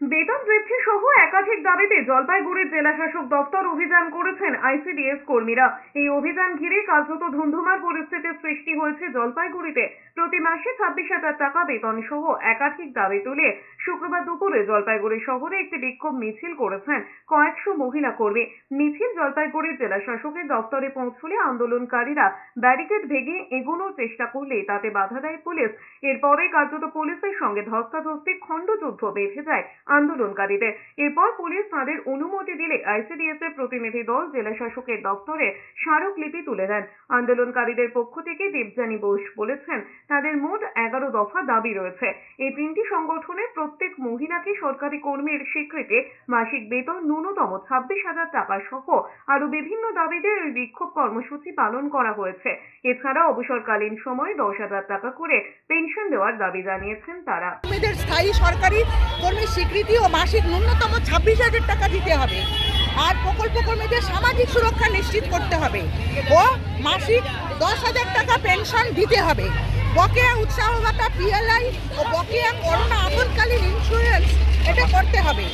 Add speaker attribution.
Speaker 1: বেতন বৃদ্ধি সহ একাধিক দাবিতে জলপাইগুড়ির জেলা শাসক দপ্তর অভিযান করেছেন আইসিডিএস কর্মীরা। এই অভিযান ঘিরে কার্যত ধুন্ধুমার পরিস্থিতির সৃষ্টি হয়েছে জলপাইগুড়িতে। প্রতি মাসে ছাব্বিশ হাজার টাকা বেতন সহ একাধিক দাবি তুলে শুক্রবার দুপুরে জলপাইগুড়ি শহরে একটি বিক্ষোভ মিছিল করেছেন কয়েকশো মহিলা কর্মী। মিছিল জলপাইগুড়ির জেলা শাসকের দপ্তরে পৌঁছলে আন্দোলনকারীরা ব্যারিকেড ভেঙে এগোনোর চেষ্টা করলে তাতে বাধা দেয় পুলিশ। এরপরে কার্যত পুলিশের সঙ্গে ধস্তাধস্তি, খণ্ডযুদ্ধ বেঁধে যায় আন্দোলনকারীদের। এরপর পুলিশ তাদের অনুমতি দিলে আইসিডিএস এর প্রতিনিধি দল জেলা শাসকের দপ্তরে স্মারকলিপি তুলে দেন। আন্দোলনকারীদের পক্ষ থেকে দেবযানী বোস বলেছেন, তাদের মোট এগারো দফা দাবি রয়েছে। এই তিনটি সংগঠনের প্রত্যেক মহিলাকে সরকারি কর্মীর স্বীকৃতি, মাসিক বেতন ন্যূনতম ছাব্বিশ হাজার টাকা সহ আরও বিভিন্ন দাবিতে ওই বিক্ষোভ কর্মসূচি পালন করা হয়েছে। এছাড়া অবসরকালীন সময় দশ হাজার টাকা করে পেনশন দেওয়ার দাবি জানিয়েছেন তারা।
Speaker 2: স্থায়ী সরকারি কর্মীর স্বীকৃতি ও মাসিক ন্যূনতম ছাব্বিশ হাজার টাকা দিতে হবে। আর প্রকল্প কর্মীদের সামাজিক সুরক্ষা নিশ্চিত করতে হবে। ও মাসিক দশ হাজার টাকা পেনশন দিতে হবে। বকেয়া উৎসাহ ভাতা, পিএলআই ও বকেয়া করোনা আপদকালীন ইন্স্যুরেন্স এটা করতে হবে।